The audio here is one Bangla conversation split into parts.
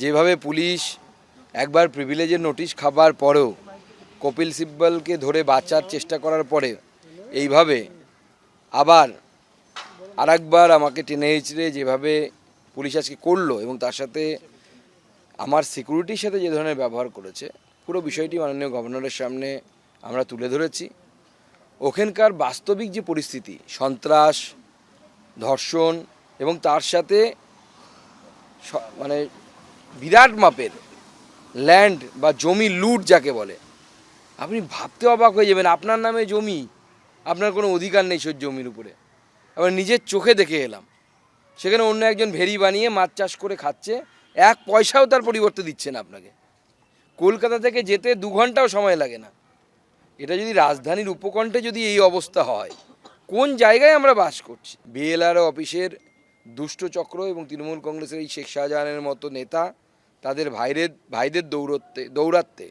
যেভাবে পুলিশ একবার প্রিভিলেজের নোটিশ খাবার পরেও কপিল সিব্বলকে ধরে বাঁচার চেষ্টা করার পরে এইভাবে আবার আরেকবার আমাকে টেনে হিচড়ে যেভাবে পুলিশ আজকে করল এবং তার সাথে আমার সিকিউরিটির সাথে যে ধরনের ব্যবহার করেছে, পুরো বিষয়টি মাননীয় গভর্নরের সামনে আমরা তুলে ধরেছি। ওখানকার বাস্তবিক যে পরিস্থিতি, সন্ত্রাস, ধর্ষণ এবং তার সাথে মানে বিরাট মাপের ল্যান্ড বা জমি লুট যাকে বলে। আপনি ভাবতে অবাক হয়ে যাবেন, আপনার নামে জমি, আপনার কোনো অধিকার নেই সেই জমির উপরে। আবার নিজের চোখে দেখে এলাম, সেখানে অন্য একজন ভেরি বানিয়ে মাছ চাষ করে খাচ্ছে, এক পয়সাও তার পরিবর্তে দিচ্ছে না আপনাকে। কলকাতা থেকে যেতে দু ঘন্টাও সময় লাগে না। এটা যদি রাজধানীর উপকণ্ঠে যদি এই অবস্থা হয়, কোন জায়গায় আমরা বাস করছি? বিএলআর অফিসের দুষ্ট চক্র এবং তৃণমূল কংগ্রেসের এই শেখ শাহজাহানের মতো নেতা তাদের ভাইদের ভাইদের দৌড়তে দৌড়াতে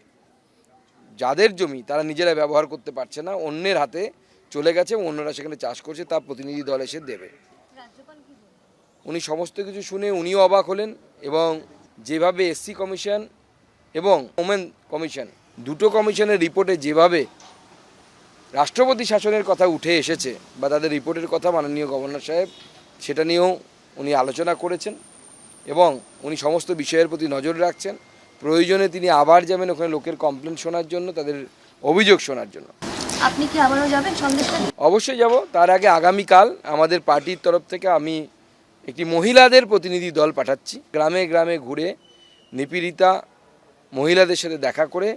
যাদের জমি তারা নিজেরা ব্যবহার করতে পারছে না অন্যের হাতে চলে গেছে এবং অন্যরা সেখানে চাষ করছে তা প্রতিনিধি দল এসে দেবে। উনি সমস্ত কিছু শুনে উনিও অবাক হলেন এবং যেভাবে এসসি কমিশন এবং ওমেন কমিশন দুটো কমিশনের রিপোর্টে যেভাবে রাষ্ট্রপতি শাসনের কথা উঠে এসেছে বা তাদের রিপোর্টের কথা মাননীয় গভর্নর সাহেব সেটা নিয়েও উনি আলোচনা করেছেন এবং উনি সমস্ত বিষয়ের প্রতি নজর রাখছেন। প্রয়োজনে তিনি আবার যাবেন ওখানে লোকের কমপ্লেন শোনার জন্য তাদের অভিযোগ শোনার জন্য। আপনি কি আবারও যাবেন অবশ্যই যাব। তার আগে আগামীকাল আমাদের পার্টির তরফ থেকে আমি একটি মহিলাদের প্রতিনিধি দল পাঠাচ্ছি। গ্রামে গ্রামে ঘুরে নিপীড়িতা মহিলাদের সাথে দেখা করে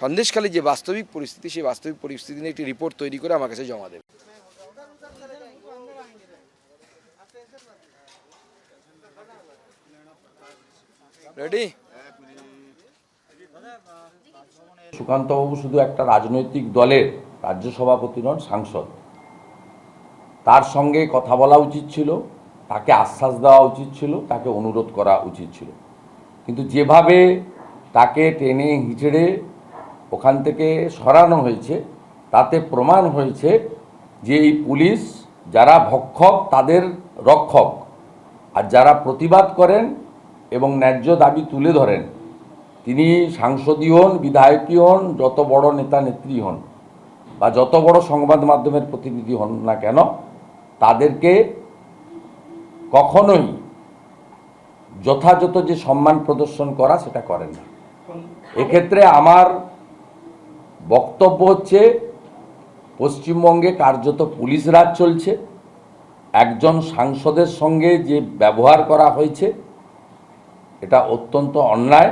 সন্দেশখালী যে বাস্তবিক পরিস্থিতি সেই বাস্তবিক পরিস্থিতি নিয়ে একটি রিপোর্ট তৈরি করে আমার কাছে জমা দেবে। রেডি সুকান্তবাবু শুধু একটা রাজনৈতিক দলের রাজ্য সভাপতি নন, সাংসদ। তার সঙ্গে কথা বলা উচিত ছিল, তাকে আশ্বাস দেওয়া উচিত ছিল, তাকে অনুরোধ করা উচিত ছিল। কিন্তু যেভাবে তাকে টেনে হিচড়ে ওখান থেকে সরানো হয়েছে, তাতে প্রমাণ হয়েছে যে এই পুলিশ যারা ভক্ষক, তাদের রক্ষক। আর যারা প্রতিবাদ করেন এবং ন্যায্য দাবি তুলে ধরেন। তিনি সাংসদই হন, বিধায়কই হন, যত বড় নেতা নেত্রী হন বা যত বড় সংবাদ মাধ্যমের প্রতিনিধি হন না কেন, তাদেরকে কখনোই যথাযথ যে সম্মান প্রদর্শন করা সেটা করেন না। এক্ষেত্রে আমার বক্তব্য হচ্ছে, পশ্চিমবঙ্গে কার্যত পুলিশ রাজ চলছে। একজন সাংসদের সঙ্গে যে ব্যবহার করা হয়েছে এটা অত্যন্ত অন্যায়